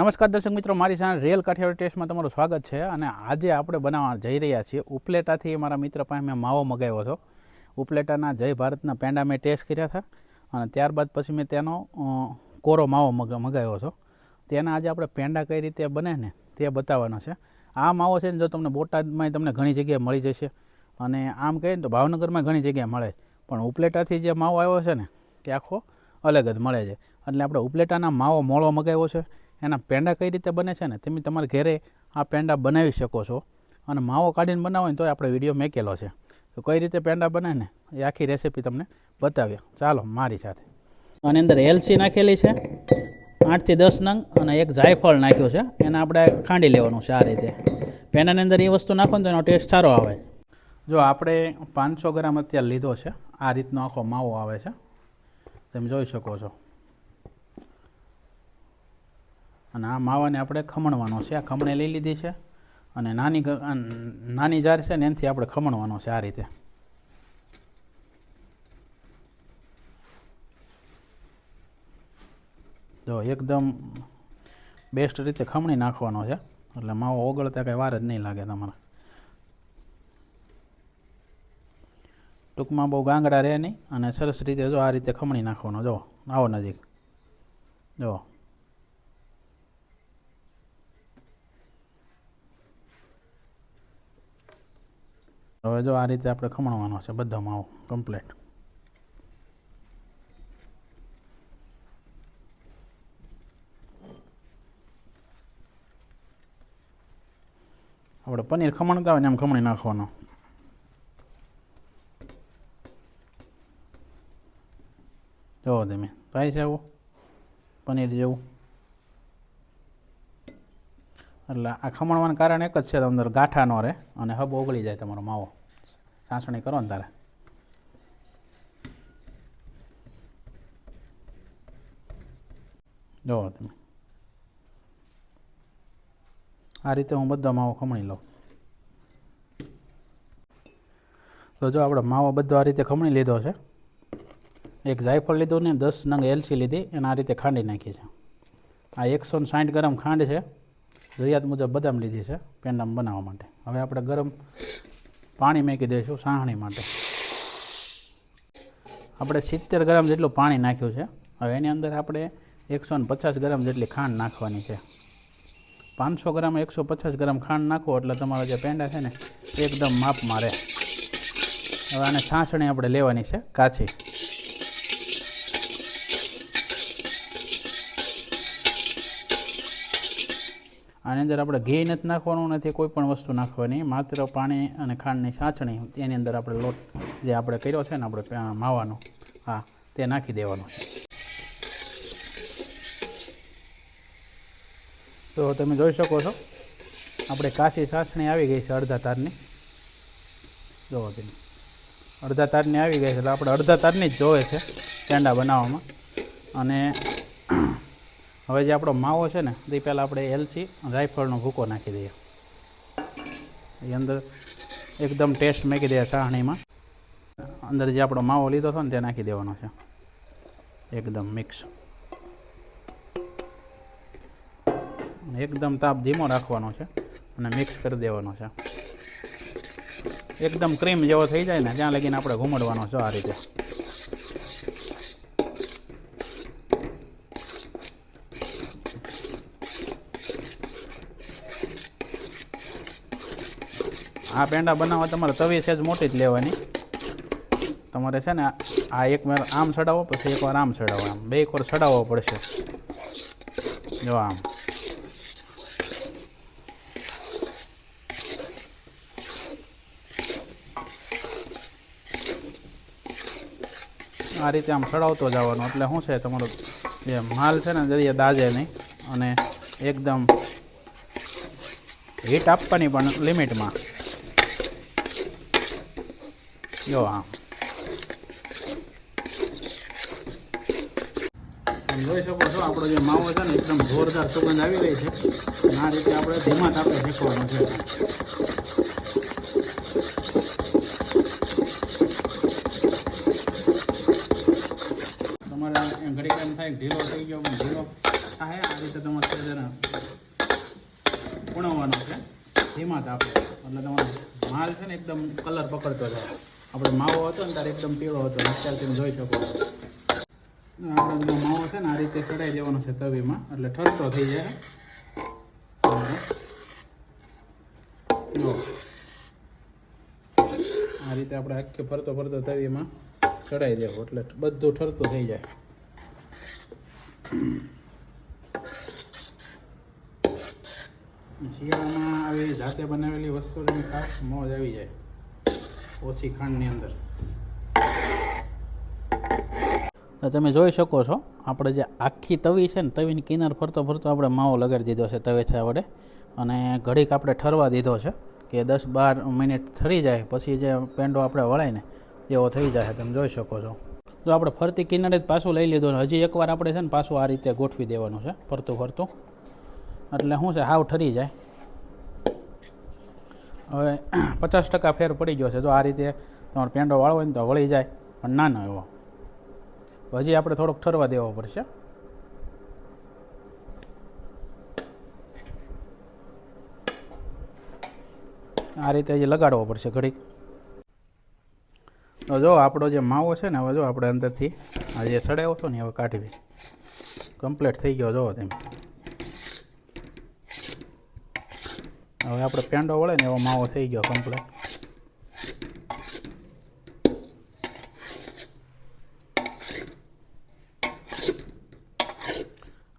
નમસ્કાર દર્શક મિત્રો, મારી સાથે રિયલ કાઠિયાવાડ ટેસ્ટમાં તમારું સ્વાગત છે અને આજે આપણે બનાવવા જઈ રહ્યા છીએ ઉપલેટાથી મારા મિત્ર પાસે મેં માવો મગાવ્યો હતો. ઉપલેટાના જય ભારતના પેંડા મેં ટેસ્ટ કર્યા હતા અને ત્યારબાદ પછી મેં તેનો કોરો માવો મગ, મગાવ્યો હતો. તેના આજે આપણે પેંડા કઈ રીતે બને ને તે બતાવવાનો છે. આ માવો છે ને જો તમને બોટાદમાં તમને ઘણી જગ્યાએ મળી જશે અને આમ કહીએ ને તો ભાવનગરમાં ઘણી જગ્યાએ મળે પણ ઉપલેટાથી જે માવો આવ્યો છે ને તે આખો અલગ જ મળે છે. એટલે આપણે ઉપલેટાના માવો મોળો મગાવ્યો છે. એના પેંડા કઈ રીતે બને છે ને તમે તમારા ઘરે આ પેંડા બનાવી શકો છો. અને માવો કાઢીને બનાવો ને તો આપણે વીડિયો મેકેલો છે. તો કઈ રીતે પેંડા બને ને એ આખી રેસીપી તમને બતાવીએ. ચાલો, મારી સાથે. આની અંદર એલસી નાખેલી છે આઠથી દસ નંગ અને એક જાયફળ નાખ્યું છે. એને આપણે ખાંડી લેવાનું છે આ રીતે. પેંડાની અંદર એ વસ્તુ નાખો ને તો એનો ટેસ્ટ સારો આવે. જો આપણે પાંચસો ગ્રામ અત્યારે લીધો છે, આ રીતનો આખો માવો આવે છે. તમે જોઈ શકો છો. અને આ માવાને આપણે ખમણવાનો છે. આ ખમણે લઈ લીધી છે અને નાની નાની જાર છે ને એનાથી આપણે ખમણવાનો છે આ રીતે. જો એકદમ બેસ્ટ રીતે ખમણી નાખવાનો છે. એટલે માવો ઓગળતા કંઈ વાર જ નહીં લાગે તમારે. ટૂંકમાં બહુ ગાંગડા રહે નહીં અને સરસ રીતે જો આ રીતે ખમણી નાખવાનો. જો આવો નજીક. જો. હવે જો આ રીતે આપણે ખમણવાનો છે બધો માવો કમ્પ્લેટ આપણે પનીર ખમણતા હોય ને એમ ખમણી નાખવાનો. જોવો તમે થાય છે આવું, પનીર જેવું. એટલે આ ખમણવાનું કારણ એક જ છે અંદર ગાંઠા ન રહે અને હબ ઓગળી જાય તમારો માવો. સાસણી કરો ને તારે. જોવો તમે. આ રીતે હું બધો માવો ખમણી લઉં. તો જો આપણે માવો બધો આ રીતે ખમણી લીધો છે. એક જાયફળ લીધું ને દસ નંગ એલસી લીધી અને આ રીતે ખાંડી નાખી છે. આ એકસો ને સાઠ ગ્રામ ખાંડ છે. જરૂરિયાત મુજબ બદામ લીધી છે પેંડામ બનાવવા માટે. હવે આપણે ગરમ પાણી મેકી દઈશું સાહણી માટે. આપણે સિત્તેર ગ્રામ જેટલું પાણી નાખ્યું છે. હવે એની અંદર આપણે એકસો પચાસ ગ્રામ જેટલી ખાંડ નાખવાની છે. પાંચસો ગ્રામ એકસો પચાસ ગ્રામ ખાંડ નાખો એટલે તમારા જે પેંડા છે ને એકદમ માપમાં રહે. હવે આને છાસણી આપણે લેવાની છે કાચી. આની અંદર આપણે ઘી નથી નાખવાનું, નથી કોઈ પણ વસ્તુ નાખવાની, માત્ર પાણી અને ખાંડની સાચણી તેની અંદર આપણે લોટ જે આપણે કર્યો છે ને આપણે માવાનો, હા, તે નાખી દેવાનો છે. તો તમે જોઈ શકો છો, આપણે કાશી સાસણી આવી ગઈ છે અડધા તારની. જોવો તેની, અડધા તારની આવી ગઈ છે, એટલે આપણે અડધા તારની જ જોવે છે, પેંડા બનાવવામાં. અને હવે જે આપણો માવો છે ને તે પહેલાં આપણે એલચી રાયફળનો ભૂકો નાખી દઈએ. એ અંદર એકદમ ટેસ્ટ મૂકી દઈએ સાહણીમાં. અંદર જે આપણો માવો લીધો હતો ને, તે નાખી દેવાનો છે. એકદમ મિક્સ. એકદમ તાપ ધીમો રાખવાનો છે અને મિક્સ કરી દેવાનો છે. એકદમ ક્રીમ જેવો થઈ જાય ને, ત્યાં લગીને આપણે ઘૂમડવાનો છે આ રીતે. આ પેંડા બનાવવા તમારે તવી સેજ મોટી જ લેવાની. તમારે છે ને આ એક વાર આમ ચડાવો, પછી એકવાર આમ ચડાવો આમ. બે એક વાર ચડાવવો પડશે. જો આમ. આ રીતે આમ ચડાવતો જવાનો. એટલે શું છે, તમારો જે માલ છે ને જરીએ દાજે નહીં, અને એકદમ હીટ આપવાની પણ લિમિટમાં. જો આમ જોઈ શકો છો. આપણો જે માવો છે ને, એકદમ જોરદાર સુગંધ આવી રહી છે. અને રીતે આપણે ધીમા તાપે શેકવાનો છે. તમારે એમ એમ થાય ઢીલો થઈ ગયો પણ થાય, આ રીતે તમારે ઉણવવાનો છે. ધીમા તાપે. એટલે તમારો માલ છે ને, એકદમ કલર પકડતો જાય. આપણે માવો હતો ને ત્યારે એકદમ પીળો હતો અત્યારે તમે જોઈ શકો આપણો માવો છે ને, આ રીતે ચડાઈ દેવાનો છે તવીમાં, એટલે ઠરતો થઈ જાય. આ રીતે આપણે આખે ફરતો ફરતો તવીમાં ચડાઈ દેવો, એટલે બધું ઠરતું થઈ જાય. શિયાળામાં આવી જાતે બનાવેલી વસ્તુ ખાસ મોજ આવી જાય. ઓછી ખાંડની અંદર. તો તમે જોઈ શકો છો, આપણે જે આખી તવી છે ને, તવીની કિનાર ફરતો ફરતો આપણે માવો લગાડી દીધો છે તવેછા વડે. અને ઘડીક આપણે ઠરવા દીધો છે કે દસ બાર મિનિટ ઠરી જાય, પછી જે પેંડો આપણે વળાય ને, એવો થઈ જાય, તમે જોઈ શકો છો. જો આપણે ફરતી કિનારે જ પાછું લઈ લીધું હજી એકવાર આપણે છે ને પાછું આ રીતે ગોઠવી દેવાનું છે, ફરતું ફરતું. એટલે શું છે, હાવ ઠરી જાય. હવે પચાસ ટકા ફેર પડી ગયો છે. જો આ રીતે તમારો પેંડો વાળો હોય ને તો વળી જાય. પણ નાનો એવો. હજી આપણે થોડોક ઠરવા દેવો પડશે. આ રીતે હજી લગાડવો પડશે ઘડીક. તો જો આપણો જે માવો છે ને, હવે જો આપણે અંદરથી આ જે સડાવ્યો હતો ને હવે કાઢવી. કમ્પ્લીટ થઈ ગયો, જોવો તેમ. હવે આપણે પેંડો વળે ને એવો માવો થઈ ગયો કમ્પ્લેટ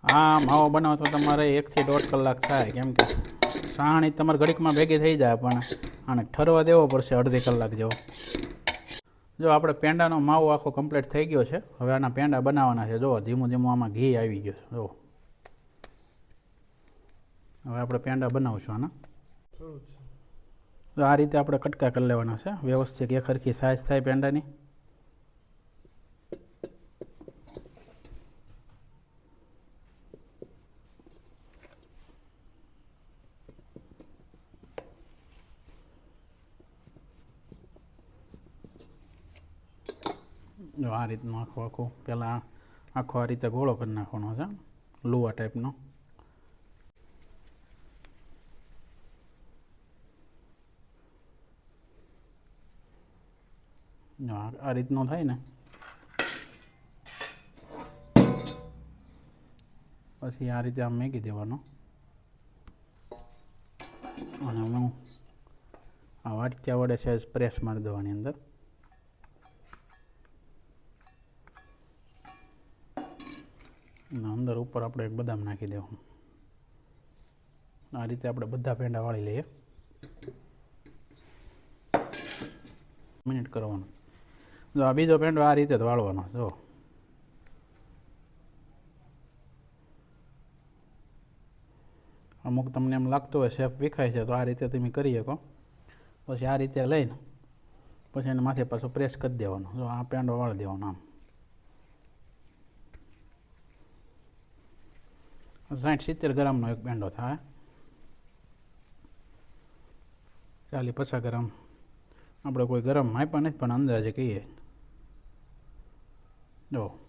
આ માવો બનાવો તો તમારે એકથી દોઢ કલાક થાય, કેમ કે સાહણી તમારે ઘડીકમાં ભેગી થઈ જાય પણ આને ઠરવા દેવો પડશે અડધી કલાક જેવો. જો આપણે પેંડાનો માવો આખો કમ્પ્લીટ થઈ ગયો છે, હવે આના પેંડા બનાવવાના છે. જુઓ ધીમું ધીમું આમાં ઘી આવી ગયું છે. જુઓ હવે આપણે પેંડા બનાવશું આના. આ રીતે આપણે કટકા કરી લેવાના છે. વ્યવસ્થિત એક સરખી સાઇઝ થાય પેંડાની. જો આ રીતનું આખું આખું. પહેલાં આખો આ રીતે ગોળો કરી નાખવાનો છે. લુવા ટાઈપનો. આ રીતનો થાય ને પછી આ રીતે આમ મેગી દેવાનો. અને હું આ વાટક્યા વડે સહેજ પ્રેસ મારી દેવાની અંદર. અને અંદર ઉપર આપણે એક બદામ નાખી દેવાનું. આ રીતે આપણે બધા પેંડા વાળી લઈએ. મિનિટ કરવાનું. જો આ બીજો પેંડો આ રીતે જ વાળવાનો, જો. અમુક તમને એમ લાગતું હોય શેફ વિખાય છે, તો આ રીતે તમે કરી શકો. પછી આ રીતે લઈને, પછી એને માથે પાછો પ્રેસ કરી દેવાનો. જો આ પેંડો વાળી દેવાનો આમ. સાઠ સિત્તેર ગ્રામનો એક પેંડો થાય. ચાલી પચાસ ગ્રામ. આપણે કોઈ ગરમ માપ્યા નથી, પણ અંદાજે કહીએ. જો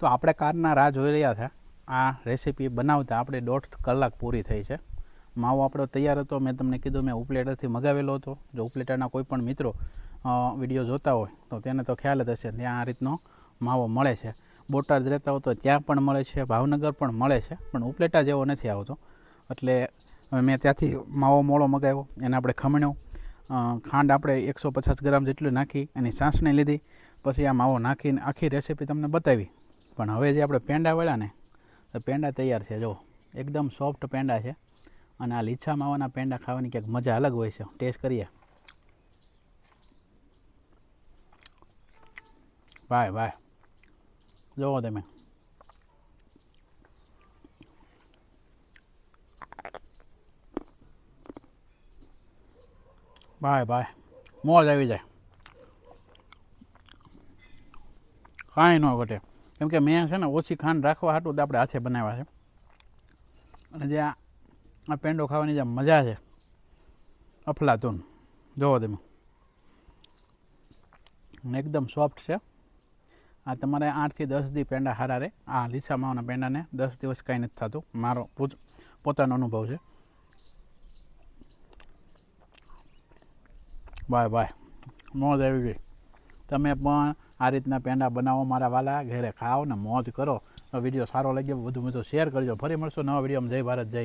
તો આપણે કારના રાહ જોઈ રહ્યા હતા આ રેસીપી બનાવતા આપણે દોઢ કલાક પૂરી થઈ છે. માવો આપણો તૈયાર હતો. મેં તમને કીધું મેં ઉપલેટરથી મગાવેલો હતો. જો ઉપલેટરના કોઈ પણ મિત્રો વીડિયો જોતા હોય, તો તેને તો ખ્યાલ જ હશે. ત્યાં આ રીતનો માવો મળે છે. બોટાદ રહેતા હો તો ત્યાં પણ મળે છે. ભાવનગર પણ મળે છે. પણ ઉપલેટા જેવો નથી આવતો. એટલે મેં ત્યાંથી માવો મોળો મગાવ્યો. એને આપણે ખમણ્યો. ખાંડ આપણે એકસો પચાસ ગ્રામ જેટલું નાખી, એની સાસણી લીધી. પછી આ માવો નાખીને આખી રેસીપી તમને બતાવી. પણ હવે જે આપણે પેંડા વળ્યા ને, તો પેંડા તૈયાર છે જો એકદમ સોફ્ટ પેંડા છે. અને આ લીછા માવાના પેંડા ખાવાની ક્યાંક મજા અલગ હોય છે. ટેસ્ટ કરીએ. ભાઈ ભાઈ જુઓ તમે. ભાઈ ભાઈ મોજ આવી જાય. કાંઈ ન ઘટે. કેમ કે મેં છે ને ઓછી ખાંડ રાખવા હાટું તો આપણે હાથે બનાવ્યા છે. અને જે આ પેંડો ખાવાની જે મજા છે. અફલાતુન. જુઓ તમે. એકદમ સોફ્ટ છે. આ તમારે આઠથી દસ દી પેંડા હારા રહે. આ લીસા માવાના પેંડાને દસ દિવસ કાંઈ નથી થતું. મારો પોત- પોતાનો અનુભવ છે. બાય બાય મોજ આવી ગઈ. તમે પણ આ રીતના પેંડા બનાવો મારા વાલા, ઘરે ખાઓ ને મોજ કરો. વીડિયો સારો લાગ્યો વધુ વધુ શેર કરજો. ફરી મળશો નવા વિડીયોમાં. જય ભારત, જય